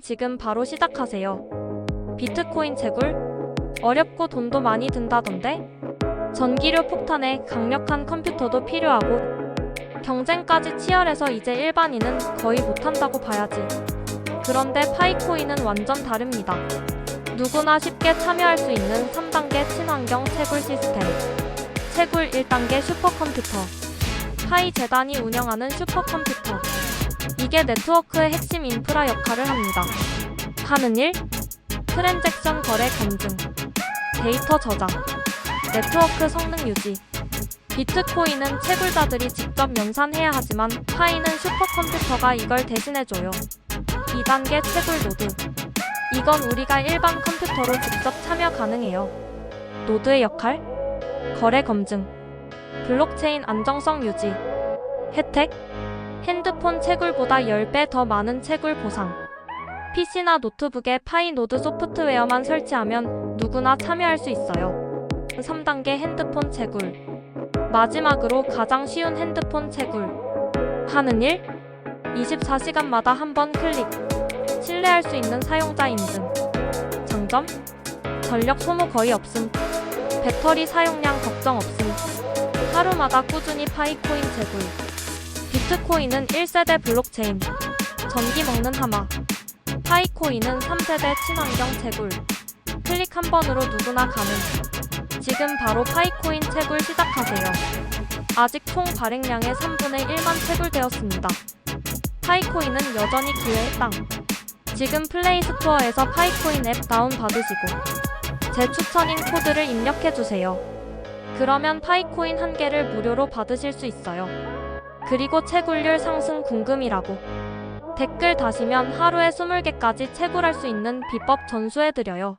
지금 바로 시작하세요. 비트코인 채굴? 어렵고 돈도 많이 든다던데? 전기료 폭탄에 강력한 컴퓨터도 필요하고 경쟁까지 치열해서 이제 일반인은 거의 못한다고 봐야지. 그런데 파이코인은 완전 다릅니다. 누구나 쉽게 참여할 수 있는 3단계 친환경 채굴 시스템. 채굴 1단계 슈퍼컴퓨터. 파이 재단이 운영하는 슈퍼컴퓨터. 이게 네트워크의 핵심 인프라 역할을 합니다. 하는 일? 트랜잭션 거래 검증. 데이터 저장. 네트워크 성능 유지. 비트코인은 채굴자들이 직접 연산해야 하지만 파이는 슈퍼컴퓨터가 이걸 대신해줘요. 2단계 채굴 노드. 이건 우리가 일반 컴퓨터로 직접 참여 가능해요. 노드의 역할? 거래 검증. 블록체인 안정성 유지. 혜택? 핸드폰 채굴보다 10배 더 많은 채굴 보상. PC나 노트북에 파이 노드 소프트웨어만 설치하면 누구나 참여할 수 있어요. 3단계 핸드폰 채굴. 마지막으로 가장 쉬운 핸드폰 채굴. 하는 일? 24시간마다 한 번 클릭. 신뢰할 수 있는 사용자 인증. 장점? 전력 소모 거의 없음. 배터리 사용량 걱정 없음. 하루마다 꾸준히 파이코인 채굴. 비트코인은 1세대 블록체인. 전기 먹는 하마. 파이코인은 3세대 친환경 채굴. 클릭 한 번으로 누구나 가능. 지금 바로 파이코인 채굴 시작하세요. 아직 총 발행량의 3분의 1만 채굴되었습니다. 파이코인은 여전히 기회의 땅. 지금 플레이 스토어에서 파이코인 앱 다운 받으시고 제 추천인 코드를 입력해주세요. 그러면 파이코인 한 개를 무료로 받으실 수 있어요. 그리고 채굴률 상승 궁금이라고. 댓글 다시면 하루에 20개까지 채굴할 수 있는 비법 전수해드려요.